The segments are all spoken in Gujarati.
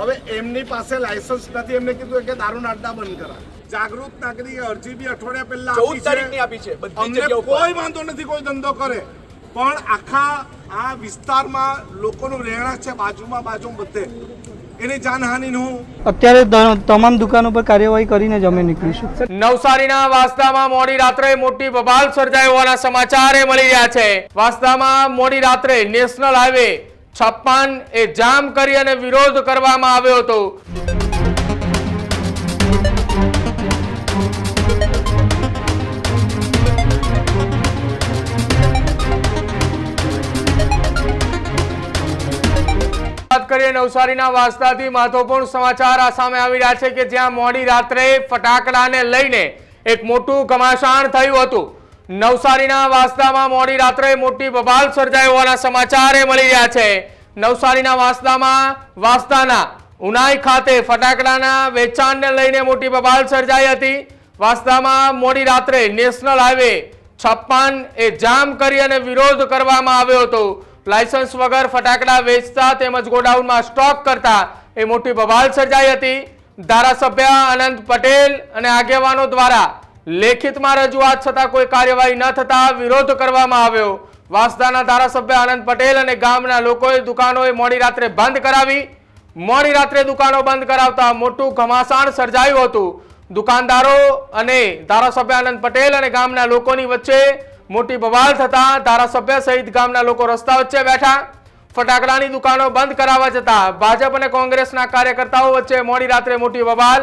હવે એમની પાસે લાયસન્સ નથી. એમને કીધું કે દારૂ અડ્ડા બંધ કરા. જાગૃત નાગરિકે અરજી બી અઠવાડિયા પહેલા ચૌદ આપી તારીખની આપી છે અમને કોઈ વાંધો નથી કોઈ ધંધો કરે. પણ આખા આ વિસ્તારમાં લોકોનું રહેણાંક છે બાજુમાં બાજુ બધે. એની જાનહાનિનું અત્યારે તમામ દુકાનો પર કાર્યવાહી કરીને જ અમે નીકળીશું. નવસારીના વાસ્તામાં મોડી રાત્રે મોટી બબાલ સર્જાઈ હોવાના સમાચાર એ મળી રહ્યા છે. વાસ્તામાં મોડી રાત્રે નેશનલ હાઈવે છપ્પન એ જામ કરી અને વિરોધ કરવામાં આવ્યો હતો. વાત કરીએ નવસારીના વાસ્તાથી મહત્વપૂર્ણ સમાચાર આ સામે આવી રહ્યા છે કે જ્યાં મોડી રાત્રે ફટાકડાને લઈને એક મોટું ઘમાસાણ થયું હતું. નવસારીના વાસદામાં મોડી રાત્રે મોટી બબાલ સર્જાઈ હોવાના સમાચાર મળી રહ્યા છે. નવસારીના વાસદામાં વાસ્તાના ઉનાઈ ખાતે ફટાકડાના વેચાણને લઈને મોટી બબાલ સર્જાઈ હતી. વાસદામાં મોડી રાત્રે નેશનલ હાઈવે છપ્પન એ જામ કરી અને વિરોધ કરવામાં આવ્યો હતો. લાયસન્સ વગર ફટાકડા વેચતા તેમજ ગોડાઉનમાં સ્ટોક કરતા એ મોટી બબાલ સર્જાઈ હતી. ધારાસભ્ય અનંત પટેલ અને આગેવાનો દ્વારા લેખિતમાં રજૂઆત છતાં કોઈ કાર્યવાહી ન થતા વિરોધ કરવામાં આવ્યો. વાસદાના ધારાસભ્ય આનંદ પટેલ અને ગામના લોકોએ દુકાનોએ મોડી રાત્રે બંધ કરાવી. મોડી રાત્રે દુકાનો બંધ કરાવતા મોટું ઘમાસાણ સર્જાયું હતું. દુકાનદારો અને ધારાસભ્ય આનંદ પટેલ અને ગામના લોકોની વચ્ચે મોટી બવાલ થતા ધારાસભ્ય સહિત ગામના લોકો રસ્તા વચ્ચે બેઠા. ફટાકડાની દુકાનો બંધ કરાવવા જતા ભાજપ અને કોંગ્રેસના કાર્યકર્તાઓ વચ્ચે મોડી રાત્રે મોટી બવાલ.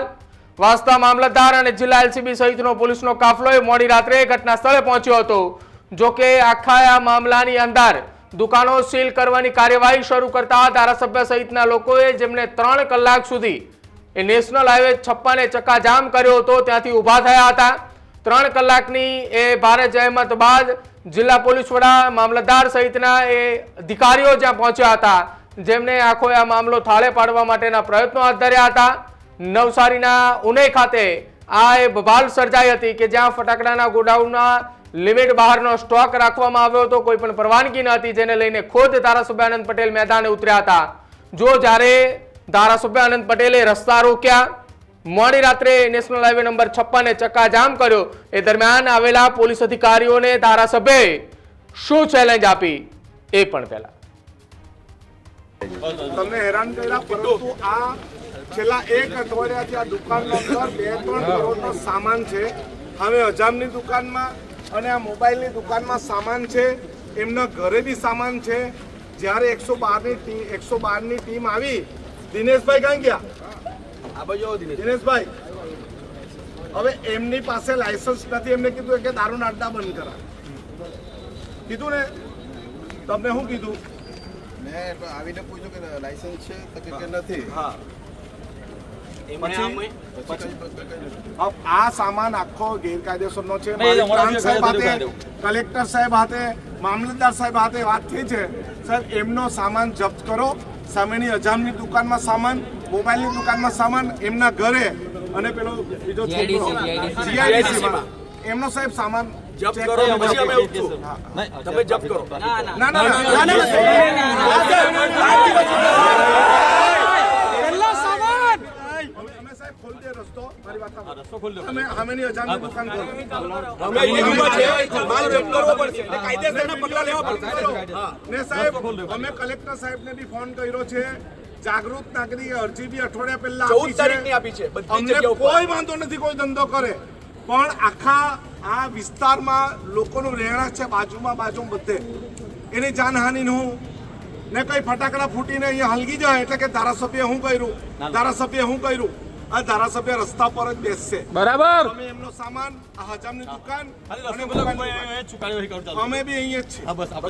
વાસ્તા મામલતદાર અને જિલ્લા એલસીબી સહિતનો પોલીસનો કાફલો મોડી રાત્રે ઘટના સ્થળે પહોંચ્યો હતો. જોકે આખા આ મામલાની અંદર દુકાનો સીલ કરવાની કાર્યવાહી શરૂ કરતા ધારાસભ્ય સહિતના લોકોએ જેમને ત્રણ કલાક સુધી એ નેશનલ હાઈવે છપ્પાને ચક્કાજામ કર્યો હતો ત્યાંથી ઊભા થયા હતા. ત્રણ કલાકની એ ભારે જહેમત બાદ જિલ્લા પોલીસ વડા મામલતદાર સહિતના એ અધિકારીઓ જ્યાં પહોંચ્યા હતા, જેમને આખો આ મામલો થાળે પાડવા માટેના પ્રયત્નો હાથ ધર્યા હતા. નવસારીના ઉને ખાતે આ બબાલ સર્જાઈ હતી કે જ્યાં ફટાકડાના ગોડાઉનના લિમિટ બહારનો સ્ટોક રાખવામાં આવ્યો હતો. કોઈ પણ પરવાનગી ન હતી, જેને લઈને ખુદ ધારાસભ્ય આનંદ પટેલ મેદાને ઉતર્યા હતા. જો જ્યારે ધારાસભ્ય આનંદ પટેલે રસ્તા રોક્યા, મોડી રાત્રે નેશનલ હાઈવે નંબર છપ્પને ચક્કાજામ કર્યો. એ દરમિયાન આવેલા પોલીસ અધિકારીઓને ધારાસભ્યએ શું ચેલેન્જ આપી એ પણ પહેલા. તમને હેરાન કર્યા, પરંતુ આ છેલ્લા એક અઠવાડિયાથી આ દુકાનની અંદર બે ત્રણ કરોડનો સામાન છે. હવે અજામની દુકાનમાં અને આ મોબાઈલની દુકાનમાં સામાન છે. એમના ઘરે બી સામાન છે. જ્યારે એકસો બારની ટીમ એકસો બારની ટીમ આવી દિનેશભાઈ ક્યાં ગયા? આ બાજુ આવો દિનેશભાઈ. હવે એમની પાસે લાયસન્સ નથી. એમને કીધું કે દારૂના અડ્ડા બંધ કરા. કીધું ને? તમને શું કીધું? મેં આવીને પૂછ્યું કે લાયસન્સ છે તો કે કે નથી. હા. આ સામાન આખો ગેરકાયદેસરનો છે. કલેક્ટર સાહેબ હાથે મામલતદાર સાહેબ હાથે વાત થઈ છે. સર એમનો સામાન જપ્ત કરો. સામેની અજામની દુકાનમાં સામાન મોબાઈલની દુકાનમાં સામાન એમના ઘરે. અને પેલો બીજો છોકરો. એમનો સાહેબ સામાન જપ્ત કરો પછી અમે ઉઠશું. તમે જપ્ત કરો. ના ના ના ના, ના, અમે સાહેબ ખોલી દે અમે સામેની દુકાન ખોલો અમે માલ જપ્ત કરવો પડશે. કાયદેસરના પગલાં લેવા પડશે. ને સાહેબ અમે કલેક્ટર સાહેબને બી ફોન કર્યો છે. જાગૃત નાગરિકે અરજી બી અઠવાડિયા પહેલા ચૌદ આપી તારીખની છે. આપી છે. અમને કોઈ વાંધો નથી કોઈ ધંધો કરે. પણ આખા આ વિસ્તારમાં લોકોનું રહેણાંક છે બાજુમાં બાજુ બધે. એની જાનહાનિનું ને કઈ ફટાકડા ફૂટીને અહીંયા હલગી જાય એટલે કે ધારાસભ્ય શું કર્યું? ધારાસભ્ય શું કર્યું? આ ધારાસભ્ય રસ્તા પર જ બેસશે બરાબર અમે એમનો સામાન આ હજામની દુકાન અને મોબાઈલની દુકાન. અમે બી અહીંયા જ છીએ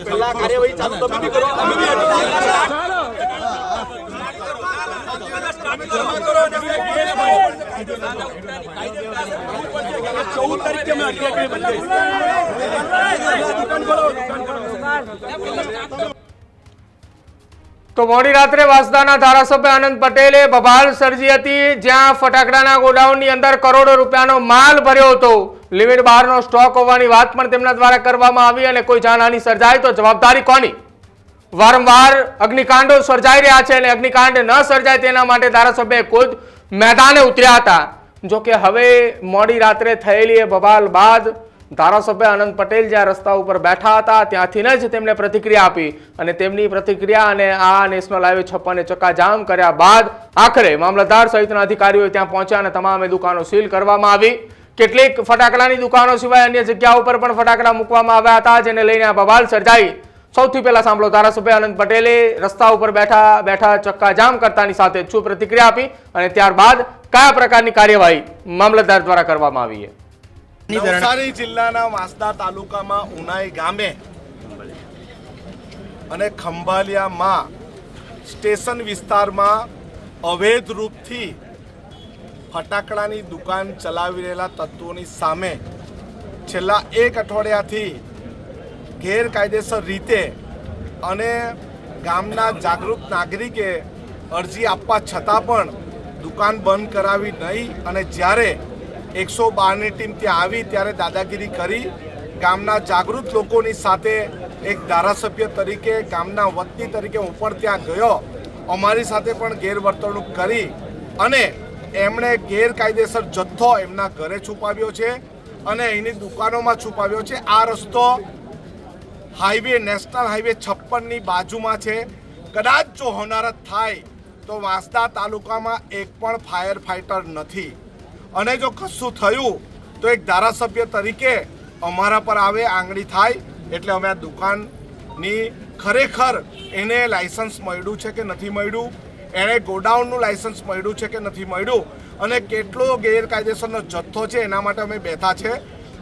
પહેલા કાર્યવાહી ચાલુ તમે બી કરો અમે બી ચૌદ તારીખે અમે અટકાયત કરી બંધ તો મોડી રાત્રે વાસદાના ધારાસભ્ય આનંદ પટેલે બબાલ સર્જી હતી, જ્યાં ફટાકડાના ગોડાઉનની અંદર કરોડો રૂપિયાનો માલ ભર્યો હતો. લિમિટ બહારનો સ્ટોક હોવાની વાત પણ તેમના દ્વારા કરવામાં આવી અને કોઈ જાનહાની સર્જાય તો જવાબદારી કોની? વારંવાર અગ્નિકાંડો સર્જાઈ રહ્યા છે અને અગ્નિકાંડ ન સર્જાય તેના માટે ધારાસભ્ય ખુદ મેદાને ઉતર્યા હતા. જો કે હવે મોડી રાત્રે થયેલી એ બબાલ બાદ ધારાસભ્ય આનંદ પટેલ જ્યાં રસ્તા ઉપર બેઠા હતા, ત્યાંથી જ તેમણે પ્રતિક્રિયા આપી અને તેમની પ્રતિક્રિયા અને આ નેશનલ હાઈવે છપ્પને ચક્કાજામ કર્યા બાદ આખરે મામલતદાર સહિતના અધિકારીઓ ત્યાં પહોંચ્યા અને તમામે દુકાનો સીલ કરવામાં આવી. કેટલીક ફટાકડાની દુકાનો સિવાય અન્ય જગ્યાઓ પર પણ ફટાકડા મૂકવામાં આવ્યા હતા, જેને લઈને આ બબાલ સર્જાઈ. સૌથી પહેલા સાંભળો, ધારાસભ્ય આનંદ પટેલે રસ્તા ઉપર બેઠા બેઠા ચક્કાજામ કરતાની સાથે શું પ્રતિક્રિયા આપી અને ત્યારબાદ કયા પ્રકારની કાર્યવાહી મામલતદાર દ્વારા કરવામાં આવી છે? નવસારી જિલ્લાના વાંસદા તાલુકામાં ઉનાઈ ગામે અને ખંભાલિયામાં સ્ટેશન વિસ્તારમાં અવૈધ રૂપથી ફટાકડાની દુકાન ચલાવી રહેલા તત્વોની સામે છેલ્લા એક અઠવાડિયાથી ગેરકાયદેસર રીતે અને ગામના જાગૃત નાગરિકે અરજી આપવા છતાં પણ દુકાન બંધ કરાવી નહીં અને જ્યારે એકસો બારની ટીમ ત્યાં આવી ત્યારે દાદાગીરી કરી. ગામના જાગૃત લોકોની સાથે એક ધારાસભ્ય તરીકે, ગામના વતની તરીકે હું પણ ત્યાં ગયો. અમારી સાથે પણ ગેરવર્તણૂક કરી અને એમણે ગેરકાયદેસર જથ્થો એમના ઘરે છુપાવ્યો છે અને એની દુકાનોમાં છુપાવ્યો છે. આ રસ્તો હાઈવે, નેશનલ હાઈવે છપ્પનની બાજુમાં છે. કદાચ જો હોનારત થાય તો વાંસદા તાલુકામાં એક પણ ફાયર ફાઇટર નથી. અને જો કશું થયું, તો એક ધારાસભ્ય તરીકે અમારા પર આવે આંગળી થાય, એટલે અમે આ દુકાનની ખરેખર એને લાયસન્સ મળ્યું છે કે નથી મળ્યું એણે ગોડાઉનનું લાયસન્સ મળ્યું છે કે નથી મળ્યું, અને કેટલો ગેરકાયદેસરનો જથ્થો છે એના માટે અમે બેઠા છે.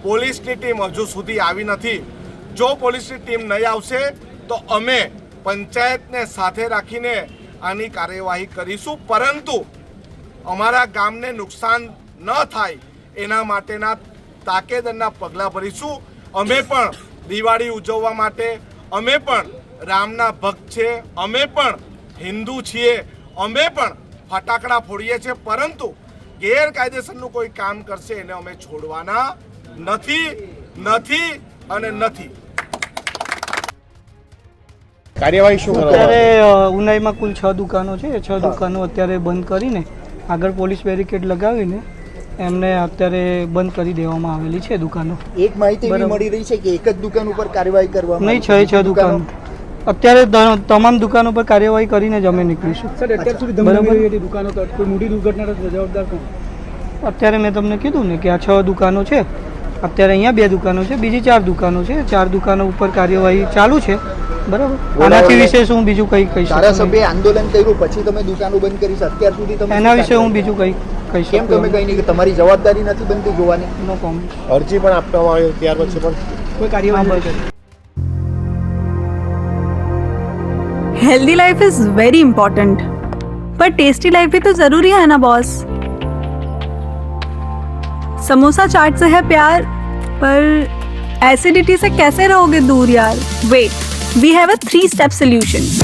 પોલીસની ટીમ હજુ સુધી આવી નથી. જો પોલીસની ટીમ નહીં આવશે, તો અમે પંચાયતને સાથે રાખીને આની કાર્યવાહી કરીશું. પરંતુ અમારા ગામને નુકસાન ન થાય એના માટેના તાકેદરના પગલાં ભરીશું. અમે પણ દિવાળી ઉજવવા માટે અમે પણ રામના ભક્ત છે અમે પણ હિન્દુ છીએ અમે પણ ફટાકડા ફોડીએ છીએ પરંતુ ગેરકાયદેસરનું કોઈ કામ કરશે એને અમે છોડવાના નથી નથી અને નથી. કાર્યવાહી શું અત્યારે ઉનાઈમાં કુલ છ દુકાનો છે. એ છ દુકાનો અત્યારે બંધ કરીને આગળ પોલીસ બેરિકેડ લગાવીને એમને અત્યારે બંધ કરી દેવામાં આવેલી છે દુકાનો. એક માહિતી એવી મળી રહી છે કે એક જ દુકાન ઉપર કાર્યવાહી કરવામાં નહીં છ છ. દુકાનો અત્યારે તમામ દુકાનો પર કાર્યવાહી કરીને જ અમે નીકળીશું. સર અત્યાર સુધી બરાબર. ધમધમી દુકાનો તો કોઈ મોટી દુર્ઘટના જવાબદાર કોણ? અત્યારે મેં તમને કીધું ને કે આ છ દુકાનો છે. અત્યારે અહીંયા બે દુકાનો છે બીજી ચાર દુકાનો છે. ચાર દુકાનો ઉપર કાર્યવાહી ચાલુ છે. બરાબર. આનાથી વિશે હું બીજું કંઈ કહીશ નહીં. આંદોલન કર્યું પછી તમે દુકાનો બંધ કરી અત્યાર સુધી તમે એના વિશે હું બીજું કંઈ કહી કેમ તમે શકું કઈ નહીં કે તમારી જવાબદારી નથી બનતી જોવાની નો કોમેન્ટ અરજી પણ આપવામાં આવી ત્યાર પછી પણ કોઈ કાર્યવાહી નથી કરી healthy life is very important पर टेस्टी लाइफ भी तो जरूरी है ना बॉस समोसा चाट से है प्यार पर एसिडिटी से कैसे रहोगे दूर यार wait we have a three step solution